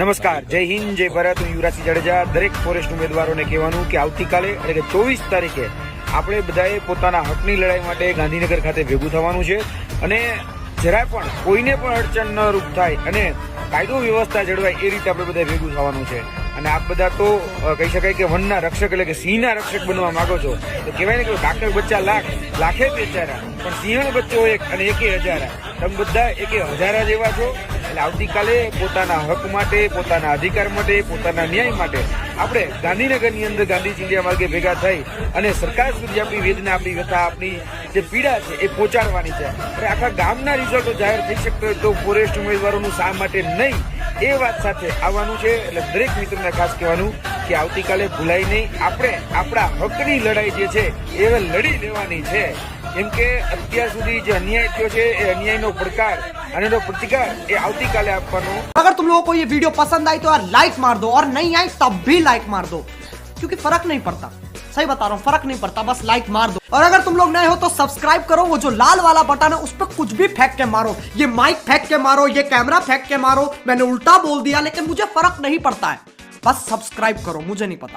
નમસ્કાર, જય હિન્દ, જય ભારત. હું યુવરાજસિંહ જાડેજા, દરેક ફોરેસ્ટ ઉમેદવારોને કહેવાનું કે આવતીકાલે, એટલે કે ચોવીસ તારીખે, આપણે બધાએ પોતાના હકની લડાઈ માટે ગાંધીનગર ખાતે ભેગું થવાનું છે. અને જરાય પણ કોઈને પણ અડચણ ન રૂપ થાય અને કાયદો વ્યવસ્થા જળવાય એ રીતે આપણે બધા ભેગું થવાનું છે. અને આપ બધા તો કહી શકાય કે વનના રક્ષક એટલે કે સિંહના રક્ષક બનવા માંગો છો. તો કહેવાય ને કે ડાક્ટર બચ્ચા લાખ, લાખે બેચારા પણ સિંહણ બચ્ચો એક અને એકે હજારા. તમે બધા એકે હજારા જેવા છો. એટલે આવતીકાલે પોતાના હક માટે, પોતાના અધિકાર માટે, પોતાના ન્યાય માટે આપણે ગાંધીનગરની અંદર ગાંધી ચિંધ્યા માર્ગે ભેગા થઈ અને સરકાર સુધી આપણી વેદના, આપણી વ્યથા, આપણી જે પીડા છે એ પહોંચાડવાની છે. અને આખા ગામના રિઝલ્ટો જાહેર થઈ શકતો હોય તો ફોરેસ્ટ ઉમેદવારોનું શા માટે નહીં? એ વાત સાથે આવવાનું છે. એટલે દરેક મિત્રોને ખાસ કહેવાનું કે આવતીકાલે ભૂલાય નહીં આપણે આપણા હકની લડાઈ જે છે એ હવે લડી લેવાની છે કેમ કે અત્યાર સુધી જે અન્યાય થયો છે એ અન્યાયનો પડકાર અને એનો પ્રતિકાર એ આવતીકાલે આપવાનો अगर तुम लोगों को ये वीडियो पसंद आई तो यार लाइक मार दो और नहीं आई तब भी लाइक मार दो क्योंकि फर्क नहीं पड़ता सही बता रहा हूँ फर्क नहीं पड़ता बस लाइक मार दो और अगर तुम लोग नए हो तो सब्सक्राइब करो वो जो लाल वाला बटन है उस पर कुछ भी फेंक के मारो ये माइक फेंक के मारो ये कैमरा फेंक के मारो मैंने उल्टा बोल दिया लेकिन मुझे फर्क नहीं पड़ता है बस सब्सक्राइब करो मुझे नहीं पता